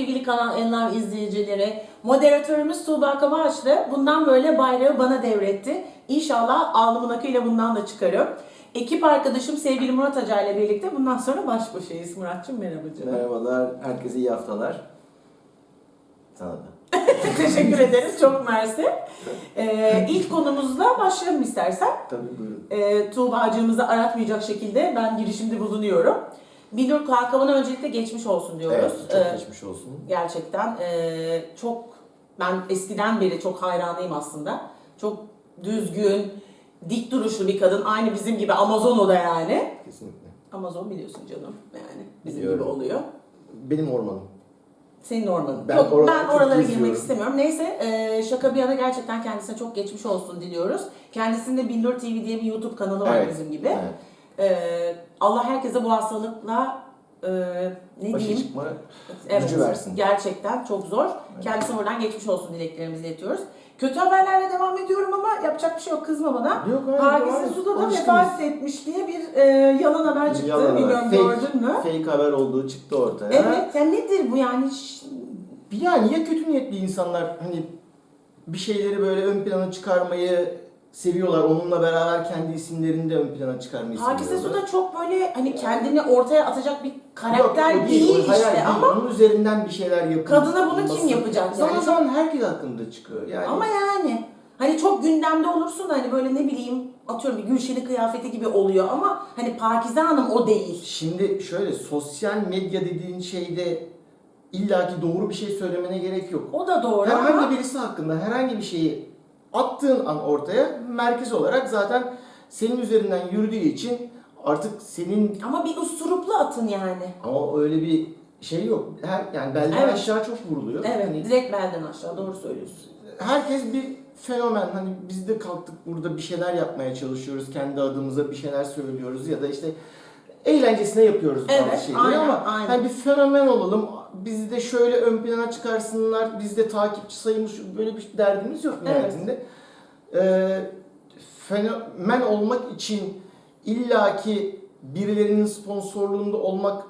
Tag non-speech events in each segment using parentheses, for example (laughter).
sevgili Kanal Enlar izleyicileri. Moderatörümüz Tuğba Kavaçlı bundan böyle bayrağı bana devretti. İnşallah alnımın akıyla bundan da çıkarım. Ekip arkadaşım sevgili Murat Aca ile birlikte bundan sonra baş başayız. Muratçım merhaba canım. Merhabalar, herkese iyi haftalar. Sana da. (laughs) Teşekkür ederiz. Çok mersi. Ee, ilk konumuzla başlayalım istersen. Tabii buyurun. e, Tuğba'cığımızı aratmayacak şekilde ben girişimde bulunuyorum. Binur Kalkavan'a öncelikle geçmiş olsun diyoruz. Evet, çok Ee, geçmiş olsun. gerçekten e, çok ben eskiden beri çok hayranıyım aslında. Çok düzgün, dik duruşlu bir kadın. Aynı bizim gibi Amazon o da yani. Kesinlikle. Amazon biliyorsun canım yani bizim Biliyorum. gibi oluyor. Benim ormanım. Senin ormanın. Ben Yok, oralara ben oralara girmek istemiyorum. Neyse e, şaka bir yana gerçekten kendisine çok geçmiş olsun diliyoruz. Kendisinde Bindur TV diye bir YouTube kanalı var Evet, bizim gibi. Evet. Ee, Allah herkese bu hastalıkla e, ne Başa diyeyim? çıkma Evet, gücü versin. Gerçekten çok zor. Kendisine buradan geçmiş olsun dileklerimizi iletiyoruz. Kötü haberlerle devam ediyorum ama yapacak bir şey yok kızma bana. Yok hayır. et. Suda da vefat etmiş diye bir e, yalan haber çıktı. Yalan haber. Bilmiyorum Fake- gördün mü? Fake haber olduğu çıktı ortaya. Evet. Ya nedir bu yani? Yani ya kötü niyetli insanlar hani bir şeyleri böyle ön plana çıkarmayı seviyorlar. Onunla beraber kendi isimlerini de ön plana çıkarmayı Pakize seviyorlar. Suda çok böyle hani kendini ortaya atacak bir karakter Yok, o değil, o hayal işte değil. ama Onun üzerinden bir şeyler yapılması. Kadına bunu kim yapacak? Zaman Yani zaman herkes hakkında çıkıyor. Yani Ama yani hani çok gündemde olursun da hani böyle ne bileyim atıyorum bir Gülşen'in kıyafeti gibi oluyor ama hani Pakize Hanım o değil. Şimdi şöyle sosyal medya dediğin şeyde illaki doğru bir şey söylemene gerek yok. O da doğru Herhangi ama birisi hakkında herhangi bir şeyi attığın an ortaya merkez olarak zaten senin üzerinden yürüdüğü için artık senin ama bir usturuplu atın yani. ama öyle bir şey yok. Her yani belden Evet. aşağı çok vuruluyor. Evet Hani direkt belden aşağı doğru söylüyorsun. herkes bir fenomen. Hani biz de kalktık burada bir şeyler yapmaya çalışıyoruz. Kendi adımıza bir şeyler söylüyoruz ya da işte eğlencesine yapıyoruz Evet, bazı şeyleri aynen, ama aynen. hani bir fenomen olalım. Bizi de şöyle ön plana çıkarsınlar. Biz de takipçi sayımız böyle bir derdimiz yok Evet. nihayetinde. Ee, fenomen olmak için illaki birilerinin sponsorluğunda olmak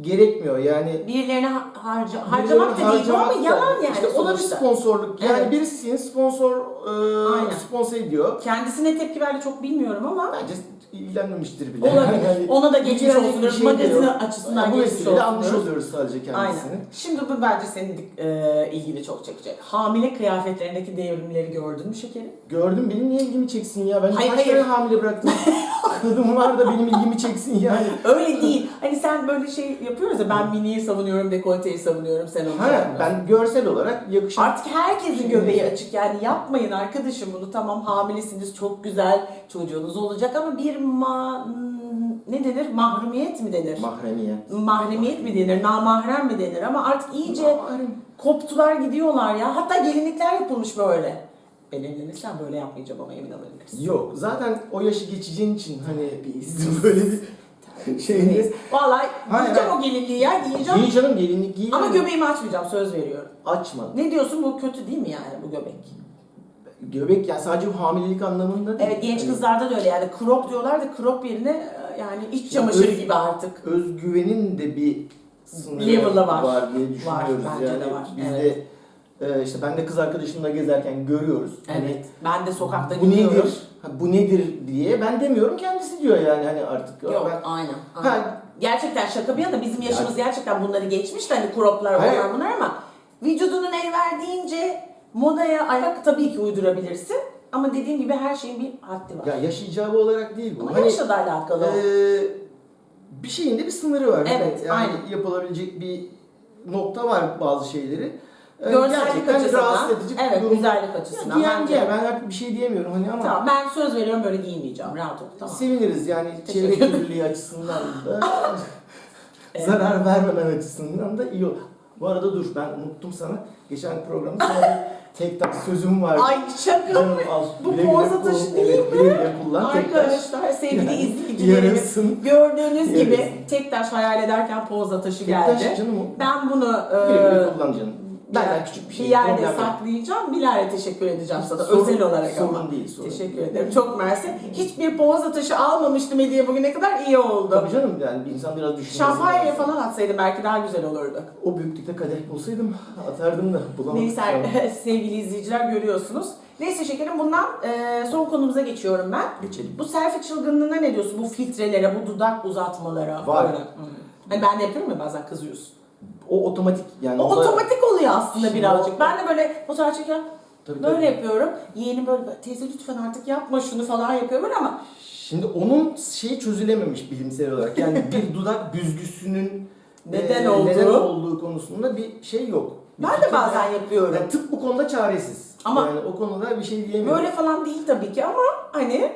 gerekmiyor. Yani Birilerine ha- harca, harcamak da değil ama yalan yani İşte o da bir sonuçta. sponsorluk. Yani Evet. birisi seni sponsor e, sponsor ediyor. Kendisine tepki verdi çok bilmiyorum ama Bence ilgilenmemiştir bile. olabilir. Yani Ona da geçmiş olsun. bir şey Magazin açısından Yani bu geçmiş olsun. anmış oluyoruz sadece kendisini. Aynen. Şimdi bu bence senin e, ilgini çok çekecek. Hamile kıyafetlerindeki devrimleri gördün mü şekerim? Gördüm benim niye ilgimi çeksin ya? Ben Hayır, kaç hayır. hamile bıraktım. (laughs) Kadın var da benim ilgimi çeksin yani. Öyle değil. Hani sen böyle şey yapıyoruz ya ben miniyi savunuyorum, dekolteyi savunuyorum, sen onu Ha, ben görsel olarak yakışan Artık herkesin göbeği açık yani yapmayın arkadaşım bunu tamam hamilesiniz çok güzel çocuğunuz olacak ama bir ma ne denir mahrumiyet mi denir? mahremiyet. Mahremiyet mi denir, namahrem mi denir ama artık iyice Mahrem. koptular gidiyorlar ya. Hatta gelinlikler yapılmış böyle. Ben evlenirsem böyle yapmayacağım ama emin olabilirsin. Yok zaten o yaşı geçeceğin için hani biz (laughs) böyle bir şeyiniz. Vallahi Hayır, giyeceğim o gelinliği ya giyeceğim. Giy canım gelinlik giy. Ama göbeğimi açmayacağım söz veriyorum. Açma. Ne diyorsun bu kötü değil mi yani bu göbek? Göbek yani sadece bu hamilelik anlamında değil. Evet genç Hani kızlarda da öyle yani crop diyorlar da crop yerine e, yani iç çamaşırı Öz- gibi artık. Özgüvenin de bir sınırı Level'ı var. diye düşünüyoruz. bence yani de var, Biz evet. de e, işte ben de kız arkadaşımla gezerken görüyoruz. Hani Evet. Ben de sokakta bu gidiyorum. nedir? Ha, bu nedir diye ben demiyorum kendisi diyor yani hani artık. Yok Ben, aynen. aynen. Ha, Gerçekten şaka bir yana bizim yaşımız gerçekten bunları geçmiş de hani croplar Hayır. onlar bunlar ama vücudunun el verdiğince modaya ayak tabii ki uydurabilirsin. Ama dediğim gibi her şeyin bir haddi var. ya yaş icabı olarak değil bu. Ama Hani, yaşla da alakalı. o. e, bir şeyin de bir sınırı var. Evet, yani aynen. yapılabilecek bir nokta var bazı şeyleri. E, Görsellik gerçekten açısından. rahatsız edici Evet durum. güzellik Ya, açısından. giyen bence. giyer. Ben artık bir şey diyemiyorum hani ama. Tamam ben söz veriyorum böyle giyinmeyeceğim. Rahat ol. Tamam. Seviniriz yani çevre kirliliği açısından da (laughs) zarar vermemen açısından da iyi olur. Bu arada dur ben unuttum sana. Geçen programda sana tek tak sözüm vardı. Ay şaka. Canım al. Bu kullan. atışı değil evet, Güle güle kullan. taş. Arkadaşlar sevgili Yani izleyicilerimiz gördüğünüz Yarasın. gibi tek taş hayal ederken poz atışı Tek taş geldi. canım o. Ben bunu Güle güle e, kullan canım. Benden yer- küçük bir şey. Bir yerde problem saklayacağım. Bilal'e teşekkür edeceğim sana. Sorun- Özel olarak sorun ama. değil, sorun Teşekkür değil. ederim. Çok mersi. Hiçbir poğaza taşı almamıştım hediye bugüne kadar. iyi oldu. Tabii canım yani bir insan biraz düşünmesi Şampanya lazım. falan atsaydı belki daha güzel olurdu. O büyüklükte kadeh bulsaydım atardım da bulamadım. Neyse (laughs) sevgili izleyiciler görüyorsunuz. Neyse şekerim bundan e, son konumuza geçiyorum ben. Geçelim. Bu selfie çılgınlığına ne diyorsun? Bu filtrelere, bu dudak uzatmalara. Var. Hani ben de yapıyorum ya bazen kızıyorsun. O otomatik yani. O da- otomatik oluyor aslında Şimdi birazcık. o- Ben de böyle fotoğraf çekiyorum. Tabii, Böyle tabii. yapıyorum. Yeğenim böyle teyze lütfen artık yapma şunu falan yapıyor böyle ama Şimdi onun şeyi çözülememiş bilimsel olarak. Yani (laughs) bir dudak büzgüsünün Neden e, olduğu? neden olduğu konusunda bir şey yok. Bir ben de bazen yok. yapıyorum. Yani tıp bu konuda çaresiz. Ama- yani o konuda bir şey diyemiyorum. Böyle falan değil tabii ki ama hani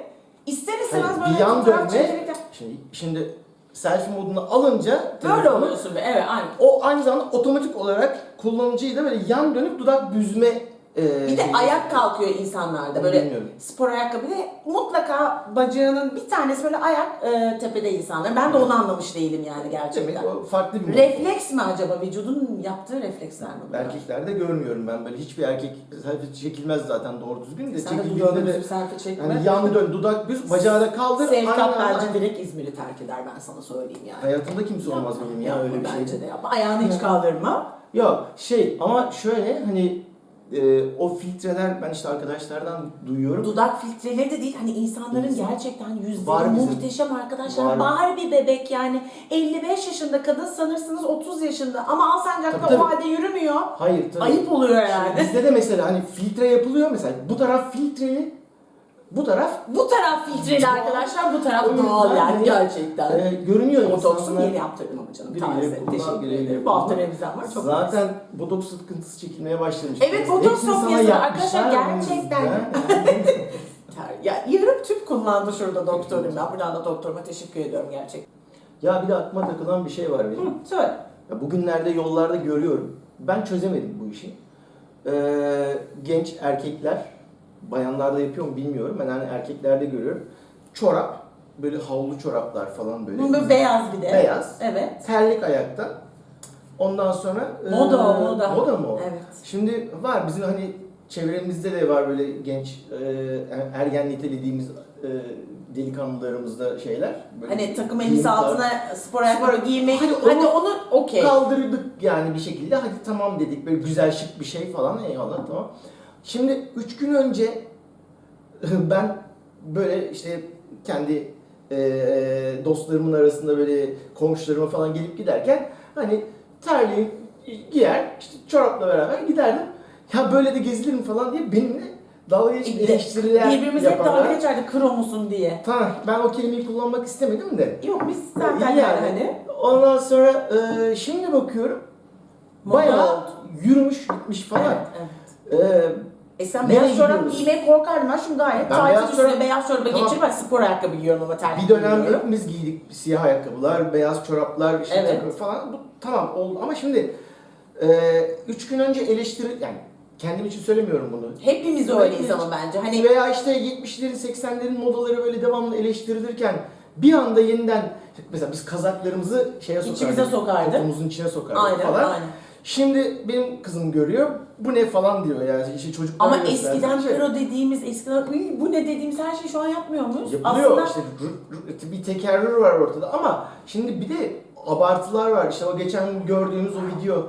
ister istemez Hayır, böyle bir yan dönme. çekerken Şimdi, şimdi selfie moduna alınca böyle oluyorsun be. Evet aynen. O aynı zamanda otomatik olarak kullanıcıyı da böyle yan dönüp dudak büzme Bir de şeyi- ayak kalkıyor insanlarda böyle bilmiyorum. spor ayakkabı de mutlaka bacağının bir tanesi böyle ayak e, tepede insanlar. Ben de onu anlamış değilim yani gerçekten. Demek o farklı bir. Refleks mi acaba vücudun yaptığı refleksler mi? bunlar? Erkeklerde görmüyorum ben böyle hiçbir erkek selfie çekilmez zaten doğru düzgün de Sen de bu çekildiğinde de gördüğümüz selfie çekme. hani yan dön dudak büz bacağı da kaldır Sevkat aynen- bence aynen. direkt İzmir'i terk eder ben sana söyleyeyim yani. Hayatımda kimse olmaz benim ya yapma öyle bir bence şey. de yapma. Ayağını hiç kaldırma. Ya şey ama şöyle hani e, o filtreler ben işte arkadaşlardan duyuyorum. Dudak filtreleri de değil hani insanların İnsan- gerçekten yüzleri Var bizim. muhteşem arkadaşlar. Var. Barbie bebek yani 55 yaşında kadın sanırsınız 30 yaşında ama Alsancak'ta Tabii, o tabii. halde yürümüyor. Hayır tabii. Ayıp oluyor yani. Bizde de mesela hani filtre yapılıyor mesela bu taraf filtreli bu taraf Bu taraf filtreli Doğal. arkadaşlar, bu taraf doğal yani gerçekten. e, görünüyor Botoksu insanlar. yeni yaptırdım ama canım. Kullan, Teşekkür ederim. Bu hafta revizem var. Çok Zaten nice. botoks sıkıntısı çekilmeye başlamış. Evet, botoks sofyası Arkadaşlar, gerçekten. (laughs) Ya yarım tüp kullandı şurada doktorum. Ben buradan da doktoruma teşekkür ediyorum gerçekten. ya bir de aklıma takılan bir şey var benim. Hı, söyle. Ya bugünlerde yollarda görüyorum. Ben çözemedim bu işi. Ee, genç erkekler, bayanlarda yapıyor mu bilmiyorum. Ben hani erkeklerde görüyorum. Çorap, böyle havlu çoraplar falan böyle. Bu böyle beyaz bir de. Beyaz. Evet. Terlik ayakta. Ondan sonra... Moda o, moda. Moda mı o? Evet. Şimdi var bizim hani çevremizde de var böyle genç e, ergen nitelediğimiz e, delikanlılarımızda şeyler. Böyle Hani takım elbise altına spor ayakkabı giymek. Hadi, onu- onu okey. Kaldırdık yani bir şekilde. Hadi tamam dedik. Böyle güzel şık bir şey falan. Eyvallah tamam. Şimdi üç gün önce (laughs) ben böyle işte kendi e, dostlarımın arasında böyle komşularıma falan gelip giderken hani terliği giyer, işte çorapla beraber giderdim. Ya böyle de gezilir mi falan diye benimle dalga geçip eleştiriler Birbirimize hep dalga geçerdik kro musun diye. Tamam ben o kelimeyi kullanmak istemedim de. Yok biz zaten yani, yani. hani Ondan sonra e, şimdi bakıyorum bayağı yürümüş gitmiş falan. Evet, evet. E, E sen Nereye beyaz çorap gidiyoruz? giymeye korkardın. Ben şimdi gayet Ben beyaz üstüne çorap- beyaz çorabı Tamam. geçir. Spor ayakkabı giyiyorum ama terlik bir dönem giymiyorum. hepimiz giydik siyah ayakkabılar, beyaz çoraplar, işte Evet. takım falan. Bu tamam oldu ama şimdi e, üç gün önce eleştiri yani kendim için söylemiyorum bunu. Hepimiz öyleyiz ama bence. Hani Veya işte 70'lerin 80'lerin modaları böyle devamlı eleştirilirken bir anda yeniden mesela biz kazaklarımızı şeye sokardık. İçimize sokardık. Topuğumuzun içine sokardık aynen falan. aynen. Şimdi benim kızım görüyor. Bu ne falan diyor yani işte çocuklar Ama eskiden pro dediğimiz, eskiden "Uy, bu ne dediğimiz her şeyi şu an yapmıyor muyuz? Yapılıyor Aslında işte bir tekerrür var ortada ama şimdi bir de abartılar var işte o geçen gördüğümüz o video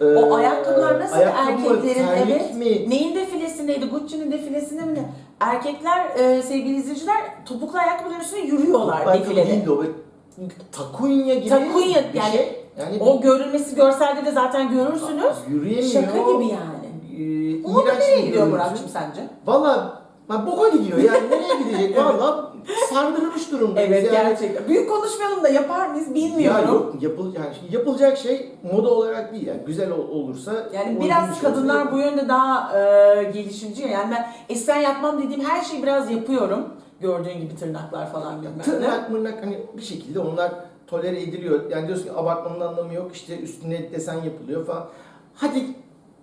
o e, ayakkabılar nasıl ayakkabı mı, erkeklerin terlik evet mi? neyin defilesindeydi? Gucci'nin defilesinde mi ne? Erkekler e, sevgili izleyiciler topuklu ayakkabıların üstüne yürüyorlar Ayakkabı defilede. değil de o böyle takunya gibi Takunya, bir yani şey. Yani O görülmesi görselde de zaten görürsünüz. yürüyemiyor. Şaka gibi yani. Ee, Umut iğrenç nereye bir gidiyor görüntü. Murat'cığım sence? Valla ben boka gidiyor yani nereye gidecek (laughs) valla sardırmış durumdayız. Evet yani. gerçekten. Büyük konuşmayalım da yapar mıyız Ya bilmiyorum. yok yapıl yani şimdi yapılacak şey moda olarak değil yani güzel ol- olursa Yani biraz bir şey kadınlar olsa- bu yönde daha e, gelişimci. ya. Yani ben eskiden yapmam dediğim her şeyi biraz yapıyorum. Gördüğün gibi tırnaklar falan bilmem ne. tırnak mırnak hani bir şekilde onlar tolere ediliyor. Yani diyorsun ki abartmanın anlamı yok işte üstüne desen yapılıyor falan. Hadi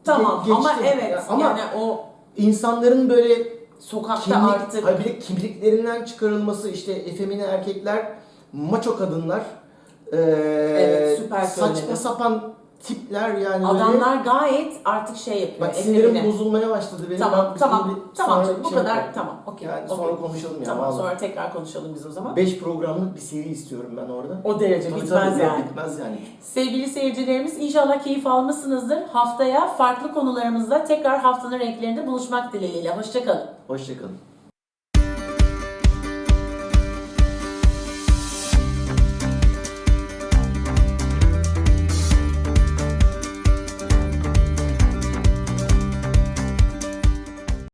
Tamam ge- ama geçtim. evet Ya ama yani o insanların böyle sokakta kimlik, artık hayır bir de kimliklerinden çıkarılması işte efemine erkekler, maço kadınlar, eee, Evet, süper saçma söyledin. sapan tipler yani Adamlar gayet artık şey yapıyor. Bak sinirim efemine. bozulmaya başladı benim. Tamam Ben tamam bir- tamam canım bu şey kadar yapalım. tamam okey. Yani okey. sonra konuşalım ya. Tamam vallahi. sonra tekrar konuşalım biz o zaman. 5 programlık bir seri istiyorum ben orada. O derece Tabii bitmez tabii, yani. Bitmez yani. Sevgili seyircilerimiz inşallah keyif almışsınızdır. Haftaya farklı konularımızda tekrar haftanın renklerinde buluşmak dileğiyle. Hoşçakalın. Hoşçakalın.